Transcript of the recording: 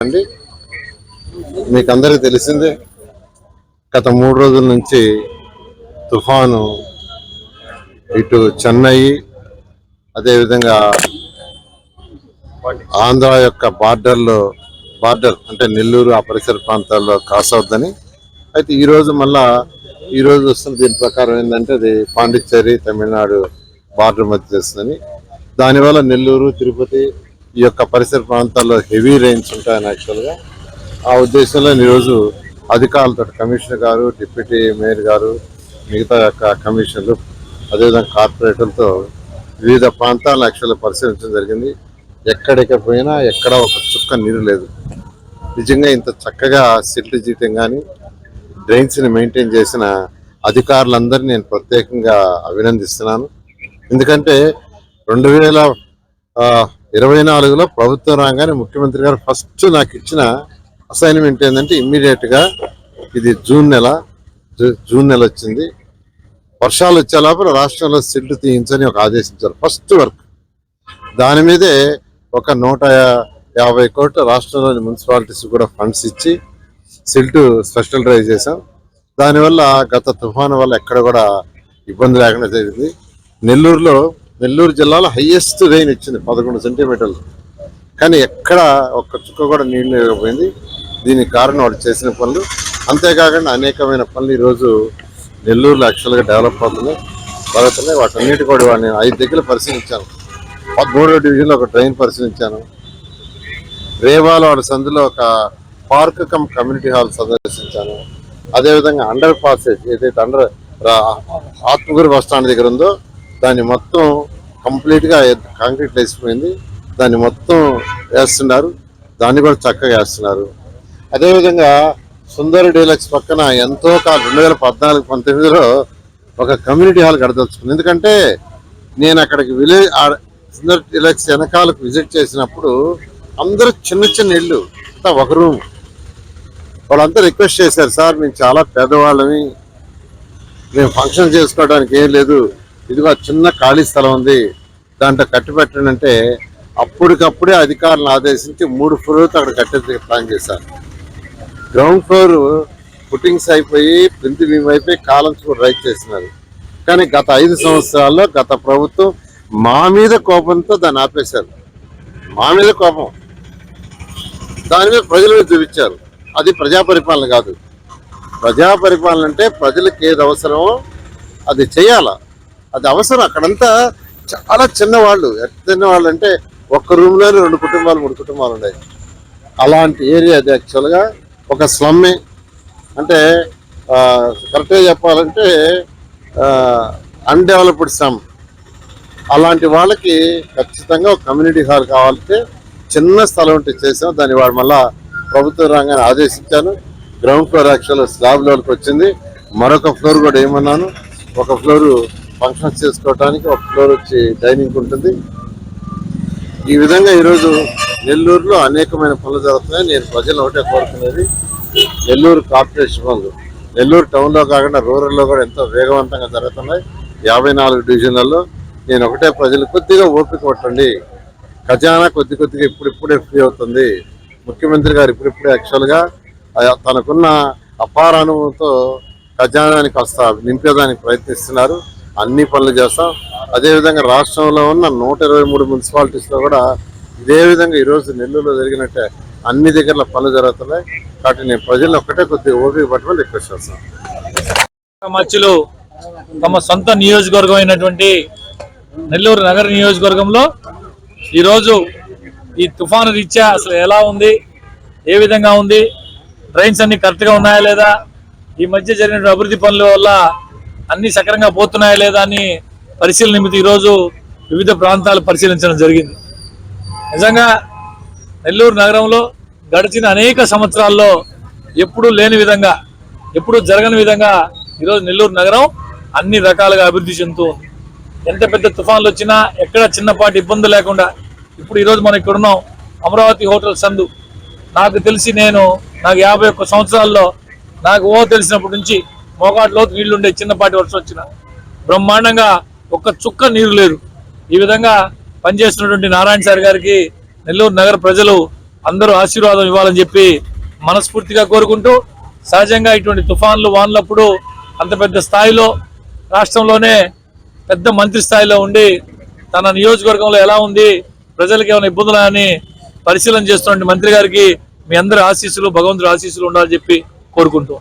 అండి మీకు అందరికీ తెలిసిందే గత మూడు రోజుల నుంచి తుఫాను ఇటు చెన్నై అదేవిధంగా ఆంధ్ర యొక్క బార్డర్లో బార్డర్ అంటే నెల్లూరు ఆ పరిసర ప్రాంతాల్లో క్రాస్ అవుద్దని అయితే ఈ రోజు మళ్ళా ఈ రోజు వస్తున్న దీని ప్రకారం ఏంటంటే అది పాండిచ్చేరి తమిళనాడు బార్డర్ మధ్య చేస్తుందని దానివల్ల నెల్లూరు తిరుపతి ఈ యొక్క పరిసర ప్రాంతాల్లో హెవీ రెయిన్స్ ఉంటాయని యాక్చువల్గా ఆ ఉద్దేశంలో ఈరోజు అధికారులతో కమిషనర్ గారు డిప్యూటీ మేయర్ గారు మిగతా యొక్క కమిషన్లు అదేవిధంగా కార్పొరేటర్లతో వివిధ ప్రాంతాలను యాక్చువల్గా పరిశీలించడం జరిగింది. ఎక్కడికి పోయినా ఎక్కడ ఒక చుక్క నీరు లేదు. నిజంగా ఇంత చక్కగా సిల్ట్ జీతం కానీ డ్రైన్స్ని మెయింటైన్ చేసిన అధికారులందరినీ నేను ప్రత్యేకంగా అభినందిస్తున్నాను. ఎందుకంటే రెండు వేల ఇరవై నాలుగులో ప్రభుత్వం రాగానే ముఖ్యమంత్రి గారు ఫస్ట్ నాకు ఇచ్చిన అసైన్మెంట్ ఏంటంటే ఇమ్మీడియట్గా ఇది జూన్ నెల జూ- జూన్ నెల వచ్చింది. వర్షాలు వచ్చే లోపల రాష్ట్రంలో సిల్ట్ తీయించని ఒక ఆదేశించారు ఫస్ట్ వర్క్. దాని మీదే ఒక నూట యాభై కోట్ల రాష్ట్రంలోని మున్సిపాలిటీస్ కూడా ఫండ్స్ ఇచ్చి సిల్టు స్పెషల్ డ్రైవ్ చేశాం. దానివల్ల గత తుఫాను వల్ల ఎక్కడ కూడా ఇబ్బంది లేకుండా జరిగింది. నెల్లూరులో నెల్లూరు జిల్లాలో హైయెస్ట్ రెయిన్ ఇచ్చింది పదకొండు సెంటీమీటర్లు కానీ ఎక్కడ ఒక్క చుక్క కూడా నీళ్ళు లేకపోయింది. దీనికి కారణం వాళ్ళు చేసిన పనులు. అంతేకాకుండా అనేకమైన పనులు ఈరోజు నెల్లూరులో యాక్చువల్గా డెవలప్ అవుతున్నాయి. జరుగుతున్నాయి వాటన్నిటి కూడా నేను ఐదు దగ్గర పరిశీలించాను. మూడో డివిజన్లో ఒక ట్రైన్ పరిశీలించాను. రేవాలో వాడి సందులో ఒక పార్క్ కమ్ కమ్యూనిటీ హాల్ సందర్శించాను. అదేవిధంగా అండర్ పాసేజ్ ఏదైతే అండర్ ఆత్మగురి బస్ స్టాండ్ దగ్గర ఉందో దాన్ని మొత్తం కంప్లీట్గా కాంక్రీట్ వేసిపోయింది. దాన్ని మొత్తం వేస్తున్నారు. దాన్ని కూడా చక్కగా వేస్తున్నారు. అదేవిధంగా సుందర డీలక్స్ పక్కన ఎంతో కాలం రెండు వేల పద్నాలుగు పంతొమ్మిదిలో ఒక కమ్యూనిటీ హాల్ కడదలుచుకుంది. ఎందుకంటే నేను అక్కడికి విలేజ్ సుందర డీలక్స్ వెనకాలకు విజిట్ చేసినప్పుడు అందరూ చిన్న చిన్న ఇల్లు అంతా ఒక రూమ్ వాళ్ళంతా రిక్వెస్ట్ చేశారు సార్ మేము చాలా పేదవాళ్ళమి మేము ఫంక్షన్ చేసుకోవడానికి ఏం లేదు. ఇదిగో చిన్న ఖాళీ స్థలం ఉంది. దాంట్లో కట్టి పెట్టండి అంటే అప్పటికప్పుడే అధికారులను ఆదేశించి మూడు ఫ్లోర్తో అక్కడ కట్టే ప్లాన్ చేశారు. గ్రౌండ్ ఫ్లోర్ పుట్టింగ్స్ అయిపోయి ప్రింట్ బీమ్ అయిపోయి కాలమ్స్ కూడా రైట్ చేసినారు కానీ గత ఐదు సంవత్సరాల్లో గత ప్రభుత్వం మా మీద కోపంతో దాన్ని ఆపేశారు. మా మీద కోపం. దాని మీద ప్రజలు చూపించారు. అది ప్రజా పరిపాలన కాదు. ప్రజా పరిపాలన అంటే ప్రజలకు ఏది అవసరమో అది చేయాలా? అది అవసరం. అక్కడంతా చాలా చిన్నవాళ్ళు. ఎంత చిన్నవాళ్ళు అంటే ఒక్క రూమ్లోనే రెండు కుటుంబాలు మూడు కుటుంబాలు ఉన్నాయి. అలాంటి ఏరియా అది యాక్చువల్గా ఒక స్లమ్మే అంటే కరెక్ట్గా చెప్పాలంటే అన్డెవలప్డ్ స్లమ్ అలాంటి వాళ్ళకి ఖచ్చితంగా ఒక కమ్యూనిటీ హాల్ కావాలంటే చిన్న స్థలం ఉంటే చేసాం దాన్ని వాడు మళ్ళా ప్రభుత్వ రంగాన్ని ఆదేశించాను. గ్రౌండ్ ఫ్లోర్ యాక్చువల్ స్లాబ్ లెవెల్కి వచ్చింది. మరొక ఫ్లోర్ కూడా ఏమన్నాను? ఒక ఫ్లోర్ ఫంక్షన్స్ చేసుకోవడానికి ఒక ఫ్లోర్ వచ్చి డైనింగ్ ఉంటుంది. ఈ విధంగా ఈరోజు నెల్లూరులో అనేకమైన పనులు జరుగుతున్నాయి. నేను ప్రజలు ఒకటే కోరుకునేది నెల్లూరు కార్పొరేషన్ పనులు నెల్లూరు టౌన్లో కాకుండా రూరల్లో కూడా ఎంతో వేగవంతంగా జరుగుతున్నాయి. యాభై నాలుగు డివిజన్లలో నేను ఒకటే ప్రజలు కొద్దిగా ఓపిక కొట్టండి ఖజానా కొద్ది కొద్దిగా ఇప్పుడిప్పుడే ఫ్రీ అవుతుంది. ముఖ్యమంత్రి గారు ఇప్పుడిప్పుడే యాక్చువల్గా ఆ- తనకున్న అపార అనుభవంతో ఖజానానికి కాస్త నింపేదానికి ప్రయత్నిస్తున్నారు. అన్ని పనులు చేస్తాం. అదేవిధంగా రాష్ట్రంలో ఉన్న నూట ఇరవై మూడు మున్సిపాలిటీస్లో కూడా ఇదే విధంగా ఈరోజు నెల్లూరులో జరిగినట్టే అన్ని దగ్గర పనులు జరుగుతున్నాయి. కాబట్టి నేను ప్రజలను ఒక్కటే కొద్దిగా ఓపిక పట్టుకొని రిక్వెస్ట్ చేస్తాను మధ్యలో తమ సొంత నియోజకవర్గం అయినటువంటి నెల్లూరు నగర నియోజకవర్గంలో ఈరోజు ఈ తుఫాను రీత్యా అసలు ఎలా ఉంది? ఏ విధంగా ఉంది? ట్రైన్స్ అన్ని కరెక్ట్గా ఉన్నాయా లేదా? ఈ మధ్య జరిగిన అభివృద్ధి పనుల వల్ల అన్ని సక్రంగా పోతున్నాయా లేదా అని పరిశీలన నిమిత్తం ఈరోజు వివిధ ప్రాంతాలు పరిశీలించడం జరిగింది. నిజంగా నెల్లూరు నగరంలో గడిచిన అనేక సంవత్సరాల్లో ఎప్పుడూ లేని విధంగా ఎప్పుడూ జరగని విధంగా ఈరోజు నెల్లూరు నగరం అన్ని రకాలుగా అభివృద్ధి చెందుతూ ఉంది. ఎంత పెద్ద తుఫాన్లు వచ్చినా ఎక్కడ చిన్నపాటి ఇబ్బంది లేకుండా ఇప్పుడు ఈరోజు మనం ఇక్కడ ఉన్నాం అమరావతి హోటల్ సందు. నాకు తెలిసి నేను నాకు యాభై ఒక్క సంవత్సరాల్లో నాకు ఓ తెలిసినప్పటి నుంచి మోకాట్లోతు నీళ్ళు చిన్నపాటి వర్షం వచ్చిన బ్రహ్మాండంగా ఒక్క చుక్క నీరు లేదు ఈ విధంగా పనిచేస్తున్నటువంటి నారాయణ సార్ గారికి నెల్లూరు నగర ప్రజలు అందరూ ఆశీర్వాదం ఇవ్వాలని చెప్పి మనస్ఫూర్తిగా కోరుకుంటూ సహజంగా ఇటువంటి తుఫాన్లు వానలప్పుడు అంత పెద్ద స్థాయిలో రాష్ట్రంలోనే పెద్ద మంత్రి స్థాయిలో ఉండి తన నియోజకవర్గంలో ఎలా ఉంది ప్రజలకు ఏమైనా ఇబ్బందులా అని పరిశీలన చేస్తున్న మంత్రి గారికి మీ అందరి ఆశీస్సులు భగవంతుడి ఆశీస్సులు ఉండాలని చెప్పి కోరుకుంటూ